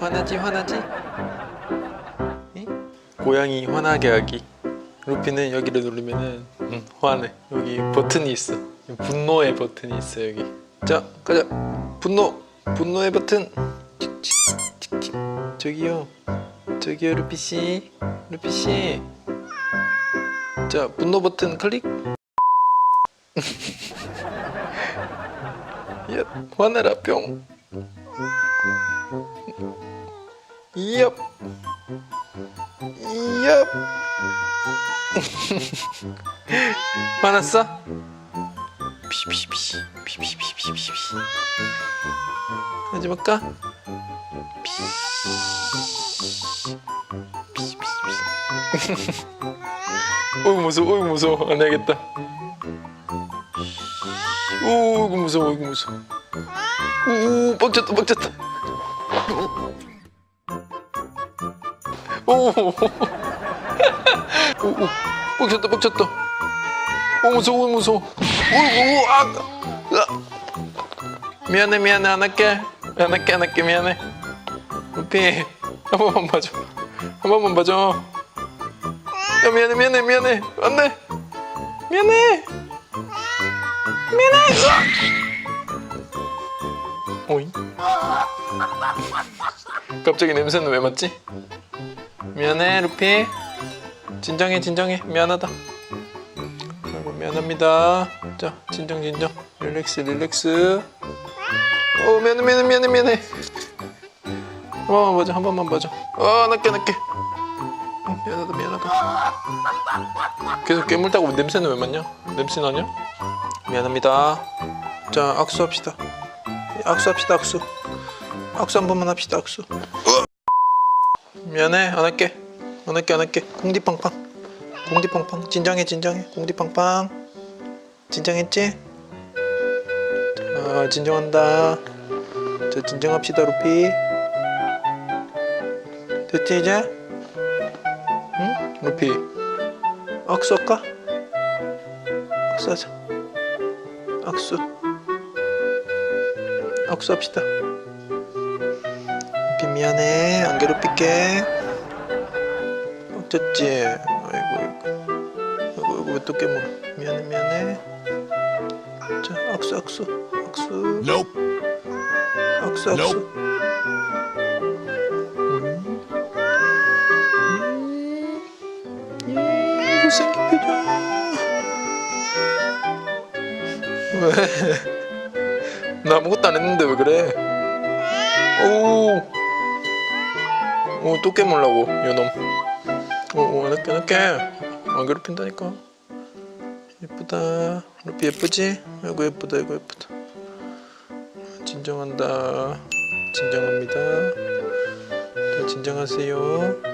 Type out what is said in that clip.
화나지 화나지? 응? 고양이 화나게 하기. 루피는 여기를 누르면은 응, 화내. 여기 버튼이 있어. 분노의 버튼이 있어 여기. 자 가자. 분노. 분노의 버튼. 칙칙. 저기요. 저기요 루피씨. 루피씨. 자 분노 버튼 클릭. 야 화내라 뿅 얍. 얍. 화났어? 피피피 피피피피피 하지 말까? 피. 피피피. 어이구 무서워 어이구 무서워 안 해야겠다 오이구 무서워 어이구 무서워 오 빡쳤다 빡쳤다 오, 오, 오, 빡쳤다, 빡쳤다. 오, 무서워, 무서워. 오, 오, 아, 아. 미안해, 미안해, 안 할게. 안 할게, 안 할게, 미안해. 루피, 한 번만 봐줘. 한 번만 봐줘. 야, 미안해, 미안해, 미안해. 안 돼. 미안해. 미안해. 오잉? 갑자기 냄새는 왜 맡지? 미안해 루피. 진정해 진정해. 미안하다. 아이고 미안합니다. 자 진정 진정. 릴렉스 릴렉스. 어 미안해 미안해 미안해 미안해. 한 번만 봐줘 한 번만 봐줘 어 낫게 낫게. 어, 미안하다 미안하다. 계속 깨물다고 냄새는 왜 맡냐? 냄새 나냐? 미안합니다. 자 악수합시다. 악수합시다 악수 악수 한 번만 합시다 악수. 미안해 안 할게. 안 할게 안 할게. 공디팡팡. 공디팡팡. 진정해 진정해. 공디팡팡. 진정했지? 자 진정한다. 자 진정합시다 루피. 됐지 이제? 응? 루피. 악수 할까? 악수하자. 악수. 악수합시다 미안해 안 괴롭힐게 어쨌지 아이고 아이고 아이고 왜또 깨물어 미안해 미안해 자 악수 악수 악수 Nope. 악수 악수 Nope. 음. 음. 음, 못생긴 표정 왜? 나 아무것도 안 했는데 왜 그래? 오, 오, 또 깨물라고, 요놈. 오, 오, 늦게, 늦게. 안 괴롭힌다니까. 예쁘다. 루피 예쁘지? 아이고, 예쁘다, 아이고, 예쁘다. 진정한다. 진정합니다. 자, 진정하세요.